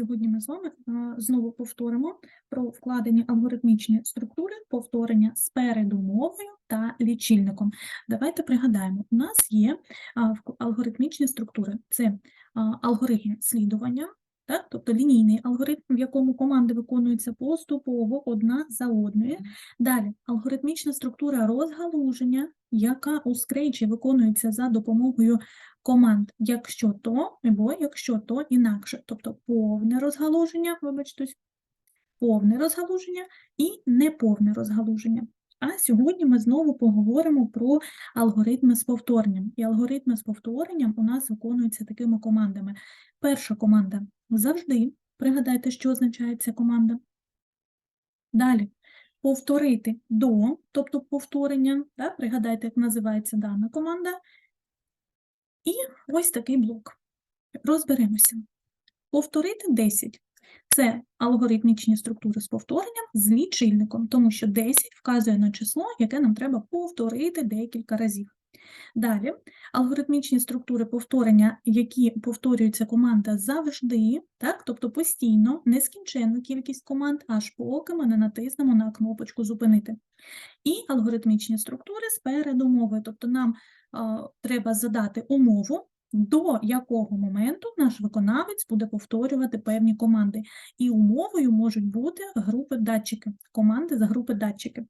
Сьогодні ми з вами е, знову повторимо про вкладені алгоритмічні структури повторення з передумовою та лічильником. Давайте пригадаємо, у нас є алгоритмічні структури. Це алгоритм слідування, так? тобто лінійний алгоритм, в якому команди виконуються поступово одна за одною. Далі алгоритмічна структура розгалуження, яка у скрейчі виконується за допомогою команд, якщо то, або якщо то інакше, тобто повне розгалуження, вибачтесь, повне розгалуження і неповне розгалуження. А сьогодні ми знову поговоримо про алгоритми з повторенням. І алгоритми з повторенням у нас виконуються такими командами. Перша команда завжди. Пригадайте, що означає ця команда. Далі повторити до, тобто повторення. Да? Пригадайте, як називається дана команда. І ось такий блок. Розберемося. Повторити 10. Це алгоритмічні структури з повторенням з лічильником, тому що 10 вказує на число, яке нам треба повторити декілька разів. Далі, алгоритмічні структури повторення, які повторюється команда завжди, так, тобто постійно, нескінченну кількість команд, аж поки ми не натиснемо на кнопочку Зупинити. І алгоритмічні структури з передумовою, тобто нам а, треба задати умову, до якого моменту наш виконавець буде повторювати певні команди. І умовою можуть бути групи датчики, команди за групи датчики.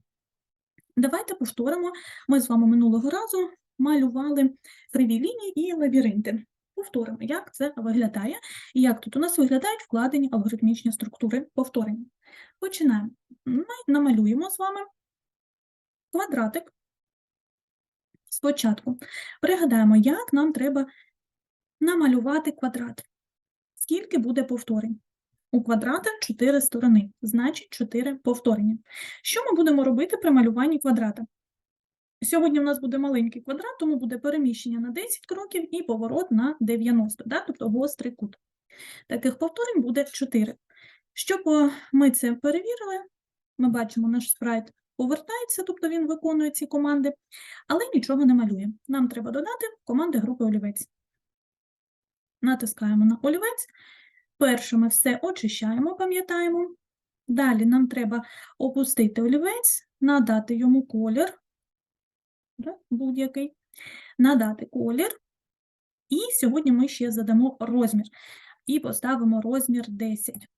Давайте повторимо. Ми з вами минулого разу малювали криві лінії і лабіринти. Повторимо, як це виглядає і як тут у нас виглядають вкладені алгоритмічні структури повторення. Починаємо. Ми намалюємо з вами квадратик. Спочатку пригадаємо, як нам треба намалювати квадрат. Скільки буде повторень? У квадрата 4 сторони, значить 4 повторення. Що ми будемо робити при малюванні квадрата? Сьогодні в нас буде маленький квадрат, тому буде переміщення на 10 кроків і поворот на 90, да? тобто гострий кут. Таких повторень буде 4. Щоб е, ми це перевірили, ми бачимо, наш спрайт повертається, тобто він виконує ці команди, але нічого не малює. Нам треба додати команди групи олівець. Натискаємо на олівець. Перше ми все очищаємо, пам'ятаємо. Далі нам треба опустити олівець, надати йому колір, будь-який, надати колір. І сьогодні ми ще задамо розмір. І поставимо розмір 10,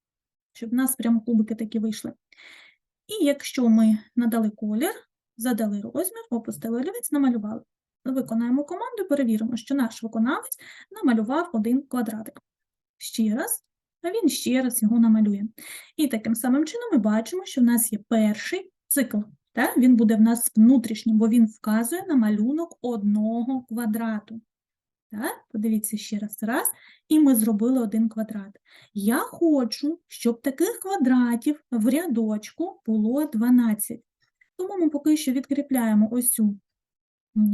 щоб в нас прям кубики такі вийшли. І якщо ми надали колір, задали розмір, опустили олівець, намалювали. Виконаємо команду, перевіримо, що наш виконавець намалював один квадратик. Ще раз, а він ще раз його намалює. І таким самим чином ми бачимо, що в нас є перший цикл. Так? Він буде в нас внутрішнім, бо він вказує на малюнок одного квадрату. Так? Подивіться ще раз. Раз. І ми зробили один квадрат. Я хочу, щоб таких квадратів в рядочку було 12. Тому ми поки що відкріпляємо ось цю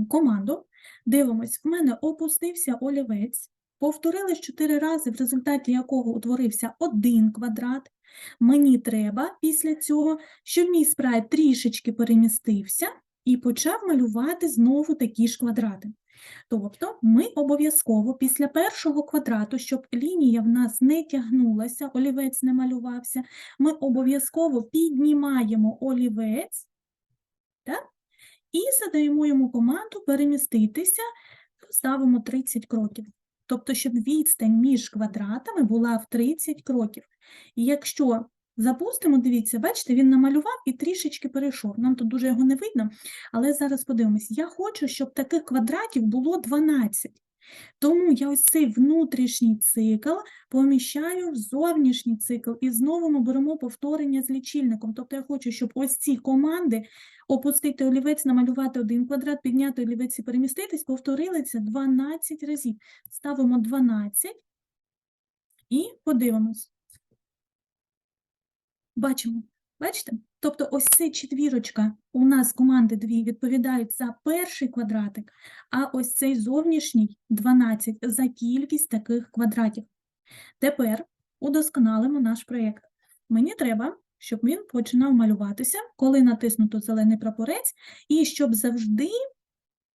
команду. Дивимось, в мене опустився олівець. Повторилось 4 рази, в результаті якого утворився один квадрат. Мені треба після цього, щоб мій спрайт трішечки перемістився і почав малювати знову такі ж квадрати. Тобто ми обов'язково після першого квадрату, щоб лінія в нас не тягнулася, олівець не малювався, ми обов'язково піднімаємо олівець так? і задаємо йому команду переміститися, ставимо 30 кроків. Тобто, щоб відстань між квадратами була в 30 кроків. І якщо запустимо, дивіться, бачите, він намалював і трішечки перейшов. Нам тут дуже його не видно, але зараз подивимось. Я хочу, щоб таких квадратів було 12. Тому я ось цей внутрішній цикл поміщаю в зовнішній цикл. І знову ми беремо повторення з лічильником. Тобто я хочу, щоб ось ці команди опустити олівець, намалювати один квадрат, підняти олівець і переміститись, повторили це 12 разів. Ставимо 12 і подивимось. Бачимо, бачите? Тобто ось ця четвірочка, у нас команди дві відповідають за перший квадратик, а ось цей зовнішній 12 за кількість таких квадратів. Тепер удосконалимо наш проєкт. Мені треба, щоб він починав малюватися, коли натиснуто зелений прапорець, і щоб завжди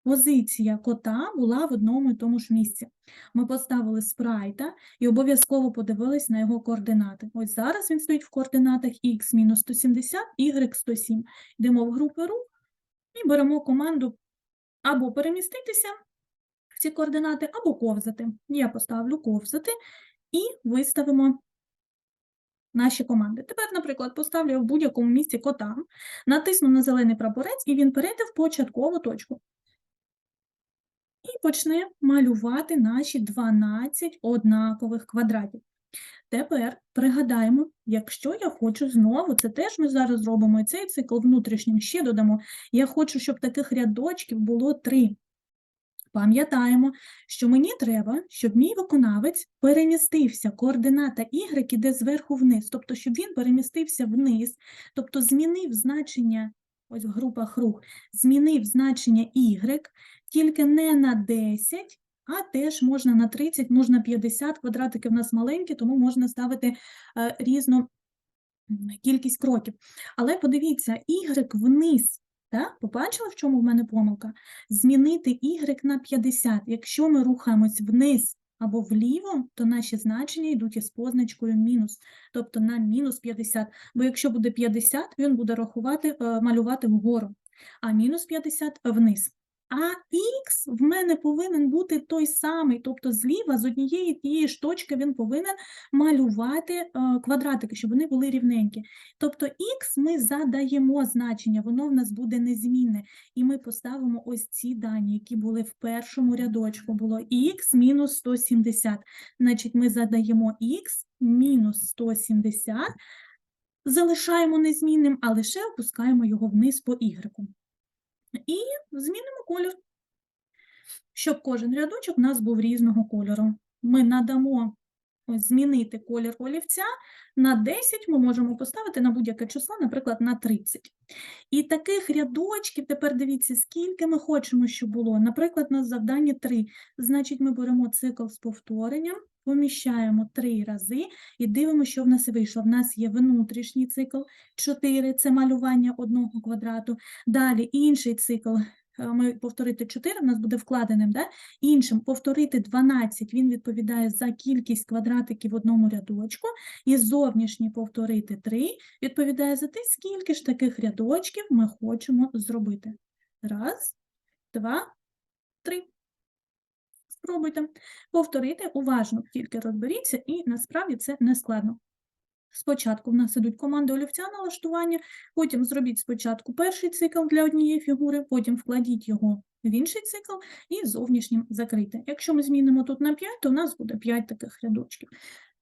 позиція кота була в одному і тому ж місці. Ми поставили спрайта і обов'язково подивились на його координати. Ось зараз він стоїть в координатах x мінус 170, y 107. Йдемо в групу рух і беремо команду або переміститися в ці координати, або ковзати. Я поставлю ковзати і виставимо наші команди. Тепер, наприклад, поставлю в будь-якому місці кота, натисну на зелений прапорець, і він перейде в початкову точку. І почне малювати наші 12 однакових квадратів. Тепер пригадаємо, якщо я хочу знову, це теж ми зараз зробимо і цей цикл внутрішнім ще додамо. Я хочу, щоб таких рядочків було 3. Пам'ятаємо, що мені треба, щоб мій виконавець перемістився, координата y іде зверху вниз, тобто, щоб він перемістився вниз, тобто змінив значення, ось в групах рух, змінив значення y, тільки не на 10, а теж можна на 30, можна 50, квадратики в нас маленькі, тому можна ставити е, різну кількість кроків. Але подивіться, y вниз, так? побачили, в чому в мене помилка? Змінити y на 50. Якщо ми рухаємось вниз або вліво, то наші значення йдуть із позначкою мінус, тобто на мінус 50. Бо якщо буде 50, він буде рахувати, е, малювати вгору, а мінус 50 вниз. А х в мене повинен бути той самий, тобто зліва з однієї тієї ж точки він повинен малювати е, квадратики, щоб вони були рівненькі. Тобто х ми задаємо значення, воно в нас буде незмінне. І ми поставимо ось ці дані, які були в першому рядочку. Було х мінус 170. Значить, ми задаємо х мінус 170, залишаємо незмінним, а лише опускаємо його вниз по y. І змінимо колір, щоб кожен рядочок у нас був різного кольору. Ми надамо ось змінити колір олівця. На 10 ми можемо поставити на будь-яке число, наприклад, на 30. І таких рядочків, тепер дивіться, скільки ми хочемо, щоб було. Наприклад, у нас завдання 3. Значить, ми беремо цикл з повторенням, поміщаємо 3 рази і дивимося, що в нас вийшло. В нас є внутрішній цикл 4 – це малювання одного квадрату. Далі інший цикл, е, ми повторити 4, в нас буде вкладеним, да? іншим повторити 12, він відповідає за кількість квадратиків в одному рядочку, і зовнішній повторити 3 відповідає за те, скільки ж таких рядочків ми хочемо зробити. Раз, два, три. Спробуйте повторити уважно, тільки розберіться, і насправді це не складно. Спочатку в нас ідуть команди олівця налаштування, потім зробіть спочатку перший цикл для однієї фігури, потім вкладіть його в інший цикл і зовнішнім закрийте. Якщо ми змінимо тут на 5, то у нас буде 5 таких рядочків.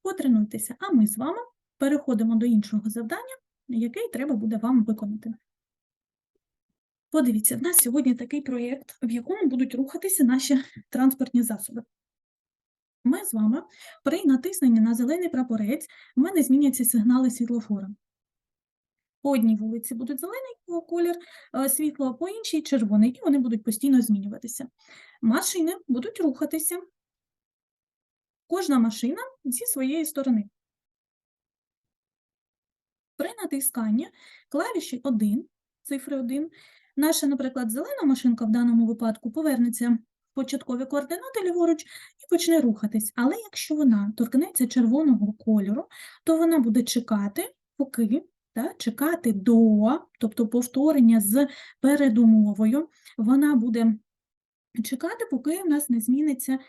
Потренуйтеся, а ми з вами переходимо до іншого завдання, яке треба буде вам виконати. Подивіться, в нас сьогодні такий проєкт, в якому будуть рухатися наші транспортні засоби. Ми з вами при натисненні на зелений прапорець в мене зміняться сигнали світлофора. По одній вулиці будуть зелений колір е, світла, а по іншій червоний, і вони будуть постійно змінюватися. Машини будуть рухатися. Кожна машина зі своєї сторони. При натисканні клавіші 1, цифри 1, наша, наприклад, зелена машинка в даному випадку повернеться в початкові координати ліворуч і почне рухатись. Але якщо вона торкнеться червоного кольору, то вона буде чекати, поки та, чекати до, тобто повторення з передумовою, вона буде чекати, поки в нас не зміниться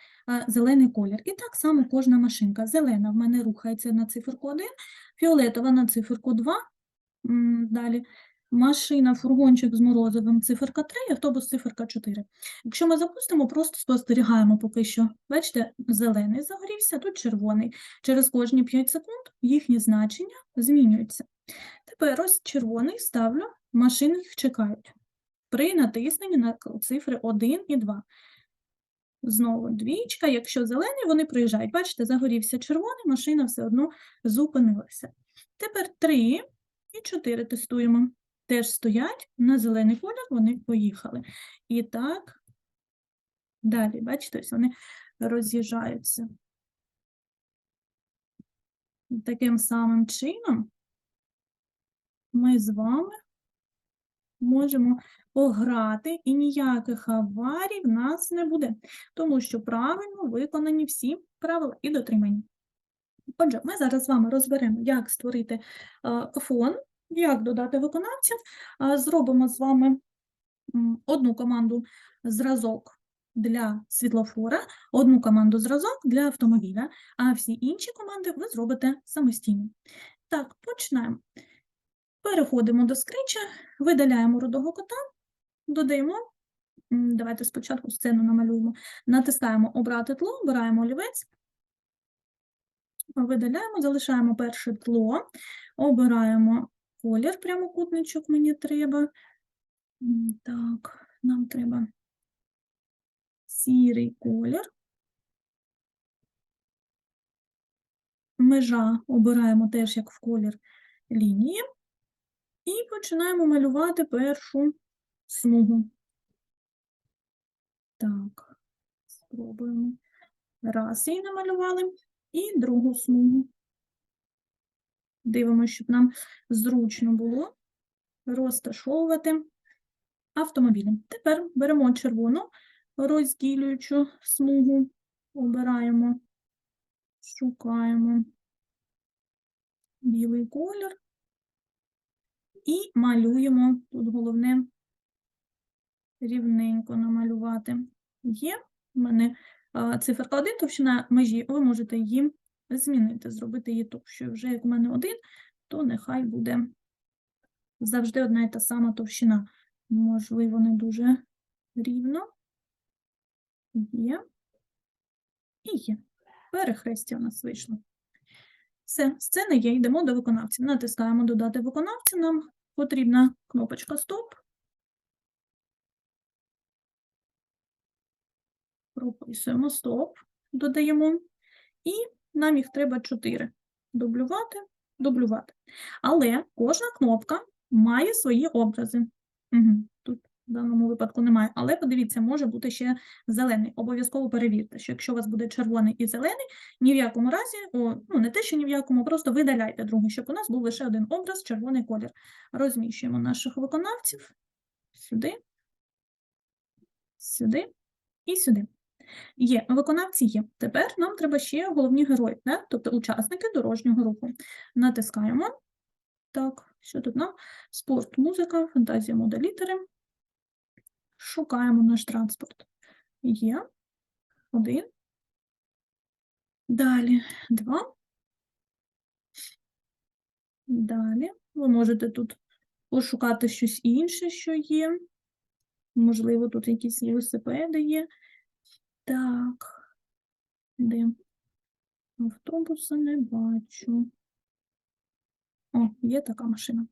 зелений колір. І так само кожна машинка. Зелена в мене рухається на циферку 1, фіолетова на циферку 2, далі машина, фургончик з морозивим циферка 3, автобус циферка 4. Якщо ми запустимо, просто спостерігаємо поки що. Бачите, зелений загорівся, тут червоний. Через кожні 5 секунд їхні значення змінюються. Тепер ось червоний ставлю, машини їх чекають. При натисненні на цифри 1 і 2. Знову двічка, якщо зелений, вони приїжджають. Бачите, загорівся червоний, машина все одно зупинилася. Тепер 3 і 4 тестуємо. Теж стоять на зелений колір, вони поїхали. І так, далі, бачите, ось вони роз'їжджаються. Таким самим чином ми з вами можемо пограти, і ніяких аварій в нас не буде, тому що правильно виконані всі правила і дотримані. Отже, ми зараз з вами розберемо, як створити е, фон, як додати виконавців. Зробимо з вами одну команду зразок для світлофора, одну команду зразок для автомобіля, а всі інші команди ви зробите самостійно. Так, починаємо. Переходимо до скрича, видаляємо рудого кота, додаємо, давайте спочатку сцену намалюємо, натискаємо обрати тло, обираємо олівець, видаляємо, залишаємо перше тло, обираємо колір прямокутничок мені треба. Так, нам треба сірий колір. Межа обираємо теж як в колір лінії. І починаємо малювати першу смугу. Так, спробуємо. Раз її намалювали. І другу смугу. Дивимося, щоб нам зручно було розташовувати автомобілі. Тепер беремо червону розділюючу смугу, обираємо, шукаємо білий колір і малюємо. Тут головне рівненько намалювати. Є в мене циферка 1, товщина межі, ви можете її змінити, зробити її товщою. Вже як у мене один, то нехай буде завжди одна і та сама товщина. Можливо, не дуже рівно. Є. І є. Перехрестя у нас вийшло. Все, сцена є, йдемо до виконавців. Натискаємо додати виконавця. Нам потрібна кнопочка Стоп. Прописуємо стоп, додаємо. І нам їх треба 4. Дублювати, дублювати. Але кожна кнопка має свої образи. Угу. Тут в даному випадку немає. Але подивіться, може бути ще зелений. Обов'язково перевірте, що якщо у вас буде червоний і зелений, ні в якому разі, о, ну не те, що ні в якому, просто видаляйте другий, щоб у нас був лише один образ, червоний колір. Розміщуємо наших виконавців сюди, сюди і сюди. Є, виконавці є. Тепер нам треба ще головні герої, да? тобто учасники дорожнього руху. Натискаємо. Так, що тут нам? Спорт, музика, фантазія, мода, літери. Шукаємо наш транспорт. Є. Один. Далі два. Далі. Ви можете тут пошукати щось інше, що є. Можливо, тут якісь велосипеди є. Так. Де? Автобуса не бачу. О, є така машина.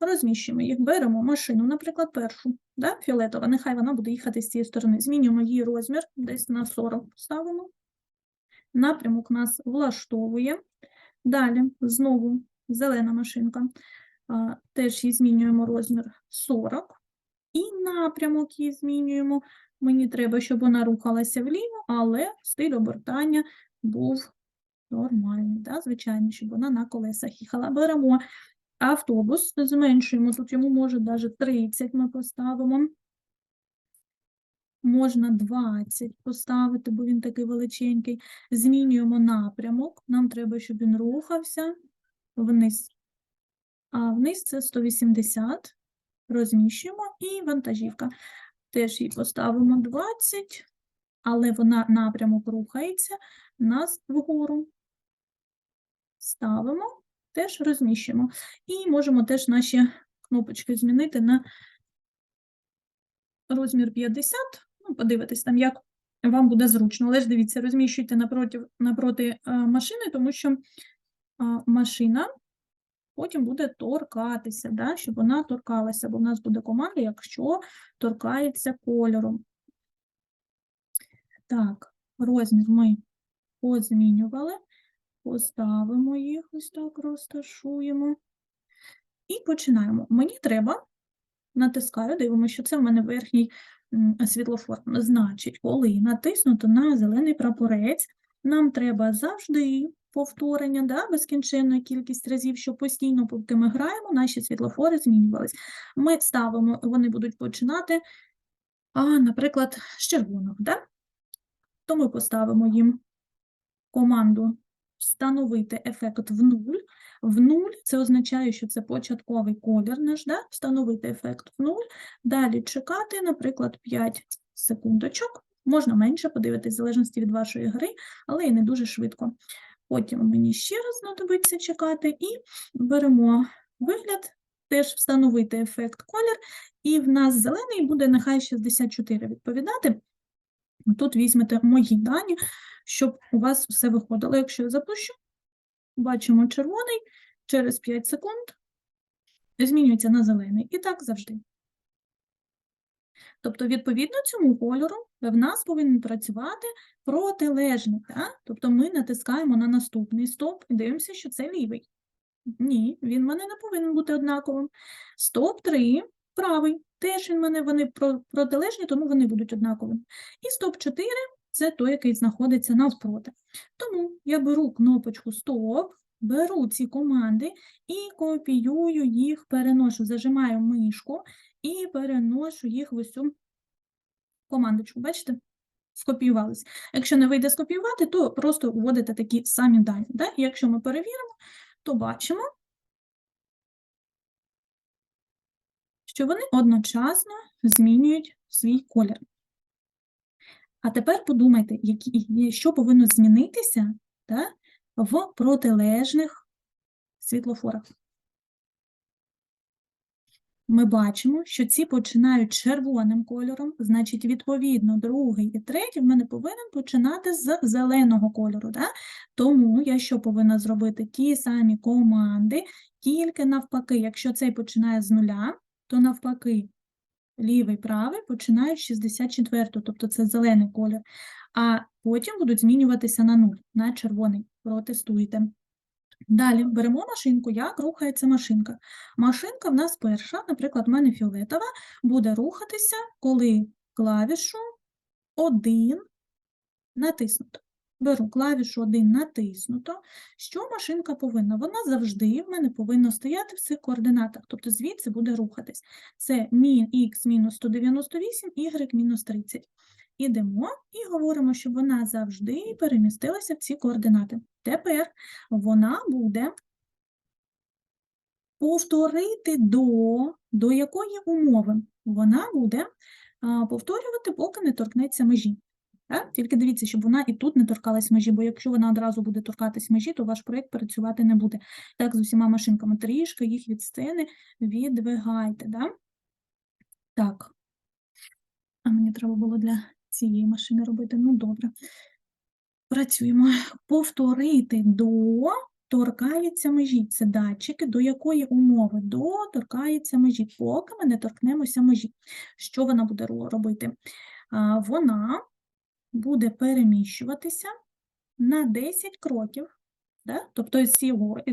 Розміщуємо їх, беремо машину, наприклад, першу, да? фіолетова, нехай вона буде їхати з цієї сторони. Змінюємо її розмір, десь на 40 ставимо. Напрямок нас влаштовує. Далі знову зелена машинка. Теж її змінюємо розмір 40. І напрямок її змінюємо. Мені треба, щоб вона рухалася вліво, але стиль обертання був нормальний. Да? Звичайно, щоб вона на колесах їхала. Беремо автобус, зменшуємо, тут йому може навіть 30 ми поставимо. Можна 20 поставити, бо він такий величенький. Змінюємо напрямок. Нам треба, щоб він рухався вниз. А вниз це 180. Розміщуємо і вантажівка. Теж їй поставимо 20, але вона напрямок рухається нас вгору. Ставимо, теж розміщуємо. І можемо теж наші кнопочки змінити на розмір 50. Ну, подивитись там, як вам буде зручно. Але ж дивіться, розміщуйте напроти, напроти е, машини, тому що е, машина потім буде торкатися, да, щоб вона торкалася, бо в нас буде команда, якщо торкається кольором. Так, розмір ми позмінювали, поставимо їх, ось так розташуємо. І починаємо. Мені треба, натискаю, дивимося, що це в мене верхній світлофор. Значить, коли натиснуто на зелений прапорець, нам треба завжди повторення, да, безкінченну кількість разів, що постійно, поки ми граємо, наші світлофори змінювались. Ми ставимо, вони будуть починати, а, наприклад, з червоного, да? то ми поставимо їм команду встановити ефект в нуль. В нуль це означає, що це початковий колір наш, да? встановити ефект в нуль. Далі чекати, наприклад, 5 секундочок. Можна менше подивитись, в залежності від вашої гри, але і не дуже швидко. Потім мені ще раз знадобиться чекати, і беремо вигляд, теж встановити ефект колір, і в нас зелений буде нехай 64 відповідати. Тут візьмете мої дані, щоб у вас все виходило. Якщо я запущу, бачимо червоний, через 5 секунд змінюється на зелений. І так завжди. Тобто, відповідно цьому кольору в нас повинен працювати протилежний. Так? Тобто ми натискаємо на наступний стоп і дивимося, що це лівий. Ні, він в мене не повинен бути однаковим. Стоп 3, правий. Теж він в мене вони протилежні, тому вони будуть однаковими. І стоп 4 це той, який знаходиться навпроти. Тому я беру кнопочку стоп, беру ці команди і копіюю їх, переношу, зажимаю мишку і переношу їх в цю командочку. Бачите? Скопіювалися. Якщо не вийде скопіювати, то просто вводите такі самі дані. Да? Якщо ми перевіримо, то бачимо, що вони одночасно змінюють свій колір. А тепер подумайте, які, що повинно змінитися да, в протилежних світлофорах. Ми бачимо, що ці починають червоним кольором, значить, відповідно, другий і третій в мене повинен починати з зеленого кольору. Да? Тому я що повинна зробити? Ті самі команди, тільки навпаки, якщо цей починає з нуля, то навпаки, лівий, правий починають з 64, тобто це зелений колір, а потім будуть змінюватися на 0, на червоний. Протестуйте. Далі беремо машинку, як рухається машинка. Машинка в нас перша, наприклад, в мене фіолетова, буде рухатися, коли клавішу 1 натиснуто. Беру клавішу 1 натиснуто. Що машинка повинна? Вона завжди в мене повинна стояти в цих координатах, тобто звідси буде рухатись. Це мін х мінус 198, y мінус 30. Ідемо і говоримо, що вона завжди перемістилася в ці координати. Тепер вона буде повторити до, до якої умови? Вона буде повторювати, поки не торкнеться межі. Так? Тільки дивіться, щоб вона і тут не торкалась межі, бо якщо вона одразу буде торкатись межі, то ваш проєкт працювати не буде. Так, з усіма машинками трішки їх від сцени відвигайте. Да? Так. А мені треба було для цієї машини робити. Ну, добре. Працюємо. Повторити до торкається межі. Це датчики, до якої умови? До торкається межі, поки ми не торкнемося межі. Що вона буде робити? Вона буде переміщуватися на 10 кроків. Да? Тобто з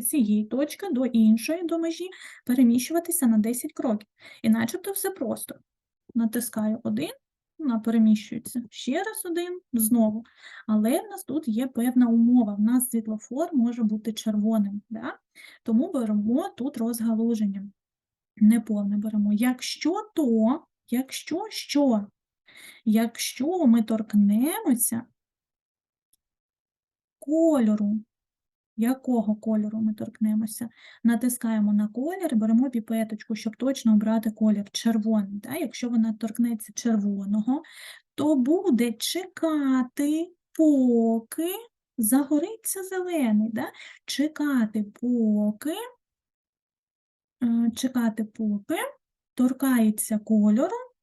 цієї точки до іншої, до межі, переміщуватися на 10 кроків. І начебто все просто. Натискаю один, вона переміщується. Ще раз один, знову. Але в нас тут є певна умова. В нас світлофор може бути червоним. Да? Тому беремо тут розгалуження. Неповне беремо. Якщо то, якщо що? Якщо ми торкнемося кольору, якого кольору ми торкнемося? Натискаємо на колір, беремо піпеточку, щоб точно обрати колір червоний. Да? Якщо вона торкнеться червоного, то буде чекати, поки загориться зелений. Да? Чекати, поки, е, чекати, поки торкається кольору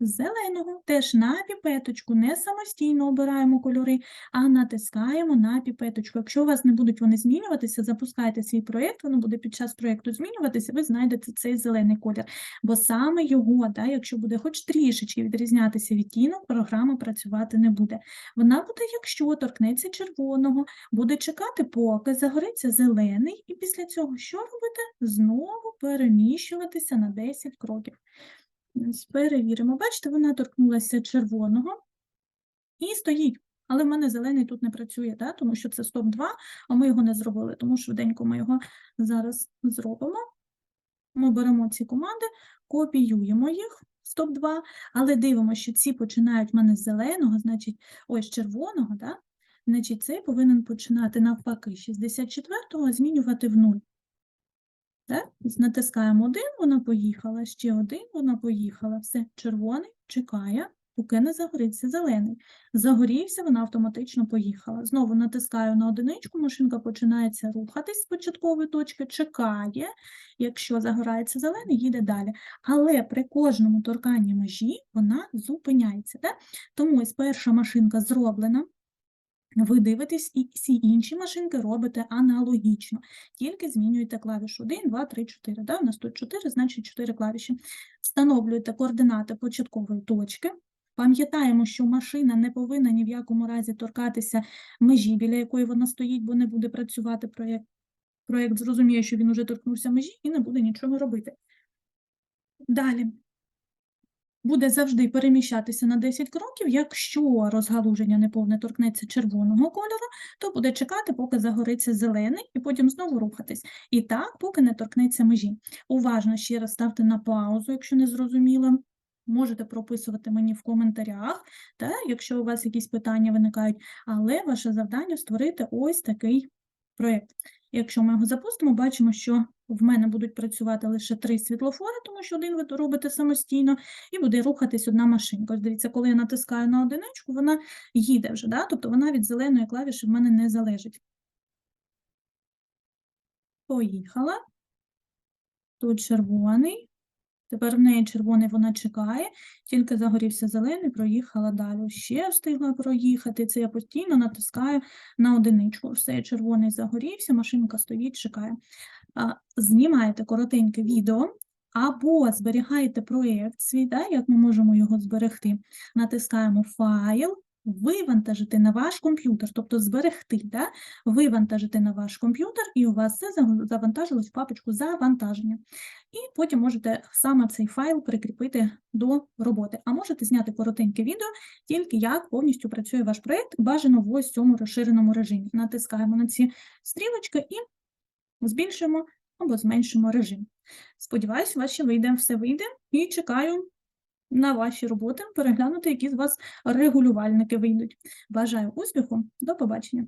зеленого. Теж на піпеточку не самостійно обираємо кольори, а натискаємо на піпеточку. Якщо у вас не будуть вони змінюватися, запускайте свій проєкт, воно буде під час проєкту змінюватися, ви знайдете цей зелений колір. Бо саме його, да, якщо буде хоч трішечки відрізнятися відтінок, програма працювати не буде. Вона буде, якщо торкнеться червоного, буде чекати, поки загориться зелений, і після цього що робити? Знову переміщуватися на 10 кроків. Ось Перевіримо. Бачите, вона торкнулася червоного і стоїть. Але в мене зелений тут не працює, да? тому що це стоп 2, а ми його не зробили. Тому швиденько ми його зараз зробимо. Ми беремо ці команди, копіюємо їх, стоп 2, але дивимося, що ці починають в мене з зеленого, значить, ой, з червоного, да? значить цей повинен починати навпаки 64-го, змінювати в 0. Так? Натискаємо один, вона поїхала, ще один, вона поїхала. Все, червоний чекає, поки не загориться зелений. Загорівся, вона автоматично поїхала. Знову натискаю на одиничку, машинка починається рухатись з початкової точки, чекає. Якщо загорається зелений, їде далі. Але при кожному торканні межі вона зупиняється. Так? Тому ось перша машинка зроблена. Ви дивитесь і всі інші машинки робите аналогічно, тільки змінюєте клавішу 1, 2, 3, 4. Да? У нас тут 4, значить 4 клавіші. Встановлюєте координати початкової точки. Пам'ятаємо, що машина не повинна ні в якому разі торкатися межі, біля якої вона стоїть, бо не буде працювати проєкт. Проєкт зрозуміє, що він уже торкнувся межі і не буде нічого робити. Далі буде завжди переміщатися на 10 кроків. Якщо розгалуження неповне торкнеться червоного кольору, то буде чекати, поки загориться зелений, і потім знову рухатись. І так, поки не торкнеться межі. Уважно ще раз ставте на паузу, якщо не зрозуміло. Можете прописувати мені в коментарях, та, якщо у вас якісь питання виникають, але ваше завдання створити ось такий проєкт. Якщо ми його запустимо, бачимо, що в мене будуть працювати лише три світлофори, тому що один ви робите самостійно, і буде рухатись одна машинка. Дивіться, коли я натискаю на одиничку, вона їде вже, да? тобто вона від зеленої клавіші в мене не залежить. Поїхала. Тут червоний. Тепер в неї червоний вона чекає, тільки загорівся зелений, проїхала далі. Ще встигла проїхати. Це я постійно натискаю на одиничку. Все, червоний загорівся, машинка стоїть, чекає. Знімаєте коротеньке відео або зберігаєте проєкт свій, да, як ми можемо його зберегти. Натискаємо файл, вивантажити на ваш комп'ютер, тобто зберегти, да? вивантажити на ваш комп'ютер, і у вас все завантажилось в папочку завантаження. І потім можете саме цей файл прикріпити до роботи. А можете зняти коротеньке відео, тільки як повністю працює ваш проєкт, бажано в ось цьому розширеному режимі. Натискаємо на ці стрілочки і збільшимо або зменшимо режим. Сподіваюсь, у вас ще вийде, все вийде, і чекаю на ваші роботи переглянути, які з вас регулювальники вийдуть. Бажаю успіху, до побачення!